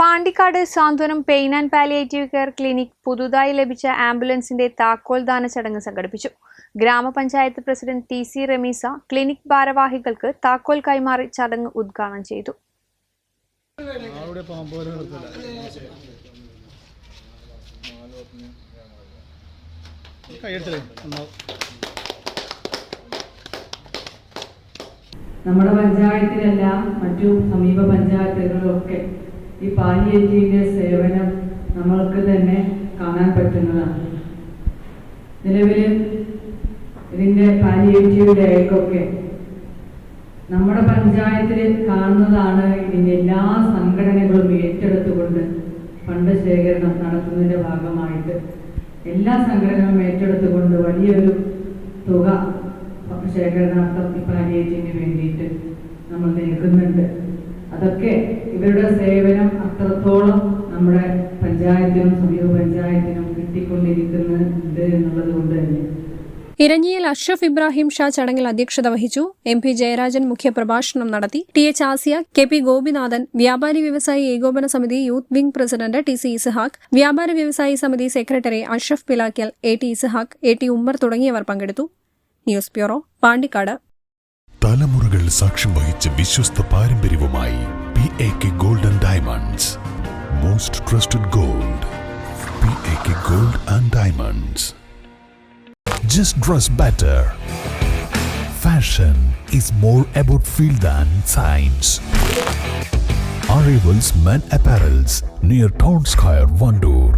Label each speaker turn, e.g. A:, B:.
A: Pandikkad Santhwanam pain and palliative care clinic പുതുതായി ലഭിച്ച ആംബുലൻസിന്റെ താക്കോൽ ദാന ചടങ്ങ് സംഘടിപ്പിച്ചു. ഗ്രാമപഞ്ചായത്ത് president T C Rameesa clinic ഭാരവാഹികൾക്ക് താക്കോൽ കൈമാറി ചടങ്ങ് ഉദ്ഘാടനം ചെയ്തു.
B: നമ്മുടെ പഞ്ചായത്തിലെല്ലാം മറ്റു സമീപ പഞ്ചായത്തുകളിലൊക്കെ ഈ പാലിയേറ്റീവിന്റെ സേവനം നമ്മൾക്ക് തന്നെ കാണാൻ പറ്റുന്നതാണ്. നിലവിൽ ഇതിന്റെ പാലിയേറ്റീവ് ഡേക്കൊക്കെ നമ്മുടെ പഞ്ചായത്തിൽ കാണുന്നതാണ് ഇതിന്റെ എല്ലാ സംഘടനകളും ഏറ്റെടുത്തുകൊണ്ട് ഫണ്ട് ശേഖരണം നടത്തുന്നതിന്റെ ഭാഗമായിട്ട്. എല്ലാ സംഘടനകളും ഏറ്റെടുത്തുകൊണ്ട് വലിയൊരു തുക ശേഖരണാർത്ഥം ഈ പാലിയേറ്റീവിന് വേണ്ടിയിട്ട് നമ്മൾ നൽകുന്നുണ്ട് അതൊക്കെ ഇവരുടെ സേവനം അത്രത്തോളം നമ്മുടെ പഞ്ചായത്തിനും സമീപ പഞ്ചായത്തിനും കിട്ടിക്കൊണ്ടിരിക്കുന്നുണ്ട് എന്നുള്ളത് കൊണ്ട് തന്നെ.
C: ഇരഞ്ഞിയിൽ അഷ്റഫ് ഇബ്രാഹിം ഷാ ചടങ്ങിൽ അധ്യക്ഷത വഹിച്ചു. എം പി ജയരാജൻ മുഖ്യപ്രഭാഷണം നടത്തി. T H Asiya K P Gopinathan വ്യാപാരി വ്യവസായി ഏകോപന സമിതി youth wing president T C Ishaq വ്യാപാര വ്യവസായി സമിതി secretary Ashraf Pilakkal A T Ishaq A T Ummer തുടങ്ങിയവർ പങ്കെടുത്തു. News bureau Pandikkad.
D: തലമുറകൾ സാക്ഷ്യം വഹിച്ച വിശ്വസ്ത പാരമ്പര്യവുമായി A K golden diamonds most trusted gold P A K gold and diamonds just dress better fashion is more about feel than science. Arrivals Men Apparels near Town Square, Vandoor.